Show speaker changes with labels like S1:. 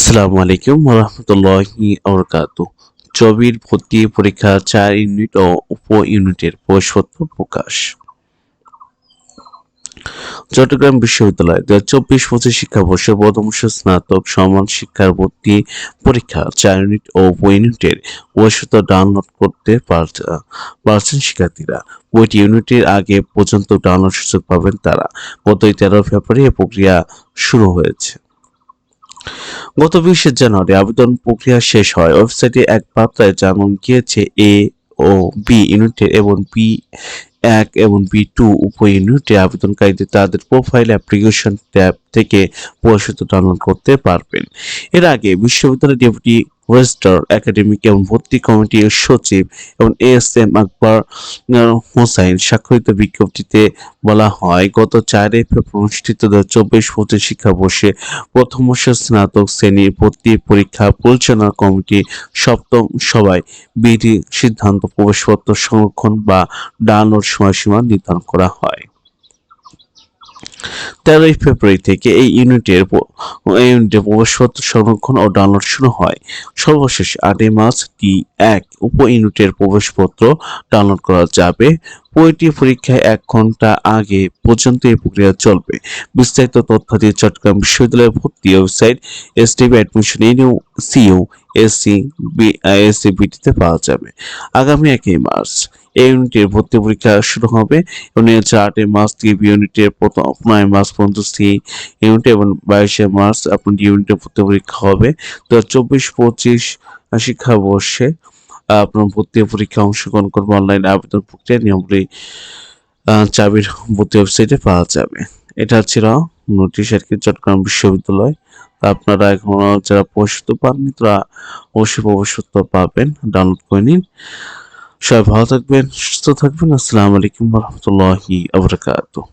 S1: আসসালামু আলাইকুম রহমতুল্লাহি আবরকাত চবির ভর্তি পরীক্ষা চার ইউনিট ও উপ ইউনিটের প্রবেশপত্র প্রকাশ। চট্টগ্রাম বিশ্ববিদ্যালয় দু হাজার চব্বিশ পঁচিশ শিক্ষাবর্ষে প্রথম স্নাতক সমান শিক্ষার ভর্তি পরীক্ষা চার ইউনিট ও উপ ইউনিটের প্রবেশপত্র ডাউনলোড করতে পারছে- পারছেন শিক্ষার্থীরা। বইটি ইউনিটের আগে পর্যন্ত ডাউনলোড সুযোগ পাবেন তারা। গত তেরো ফেব্রুয়ারি প্রক্রিয়া শুরু হয়েছে। গত বিশে জানুয়ারি আবেদন প্রক্রিয়া শেষ হয়। ওয়েবসাইটে এক বার্তায় জানানো গিয়েছে, এ ও বি ইউনিটের এবং বি এক এবং বি টু উপ ইউনিটে আবেদনকারীদের তাদের প্রোফাইল অ্যাপ্লিকেশন ট্যাব থেকে প্রকাশিত ডাউনলোড করতে পারবেন। এর আগে বিশ্ববিদ্যালয় ডেপুটি রেজিস্ট্রার একাডেমিক এবং ভর্তি কমিটির সচিব এবং এস এম আকবর হোসাইন স্বাক্ষরিত বিজ্ঞপ্তিতে বলা হয়, গত চার এপ্রিল অনুষ্ঠিত দু চব্বিশ পঁচিশ শিক্ষাবর্ষে প্রথম বর্ষের স্নাতক শ্রেণির ভর্তি পরীক্ষা পরিচালনা কমিটি সপ্তম সভায় বিধি সিদ্ধান্ত প্রবেশপত্র সংরক্ষণ বা ডাউনলোড সময়সীমা নির্ধারণ করা হয়। তেরোই ফেব্রুয়ারি থেকে এই ইউনিটের ইউনিটের প্রবেশপত্র সংরক্ষণ ও ডাউনলোড শুরু হয়। সর্বশেষ আটই মার্চ টি এক উপ ইউনিটের প্রবেশপত্র ডাউনলোড করা যাবে। বইটি পরীক্ষায় এক ঘণ্টা আগে পর্যন্ত এই প্রক্রিয়া চলবে। বিস্তারিত তথ্যাদি চট্টগ্রাম বিশ্ববিদ্যালয়ের ভর্তি ওয়েবসাইট এস টিভি অ্যাডমিশন ইউ সিইউ এসসি এসসি বিটিতে পাওয়া যাবে। আগামী একই মার্চ, এই ইউনিটের ভর্তি পরীক্ষা শুরু হবে। এবং এর আটই মার্চ থেকে বি ইউনিটের প্রথম, নয় মার্চ পর্যন্ত সি ইউনিট এবং বাইশে মার্চ আপনার ইউনিটের ভর্তি পরীক্ষা হবে। দু হাজার চব্বিশ পঁচিশ শিক্ষাবর্ষে আপনার ভর্তি পরীক্ষা অংশগ্রহণ করবে। অনলাইন আবেদন প্রক্রিয়া নিয়মগুলি চাবির ভর্তি ওয়েবসাইটে পাওয়া যাবে। এটা ছিল নোটিশ আর কি চট্টগ্রাম বিশ্ববিদ্যালয়। আপনারা এখনও যারা প্রবেশিত পাননি তারা অবশ্যই প্রবেশপত্র পাবেন। ডাউনলোড করে নিন। সবাই ভালো থাকবেন, সুস্থ থাকবেন। আসসালামু আলাইকুম রহমতুল্লাহি আবরাকাতুহ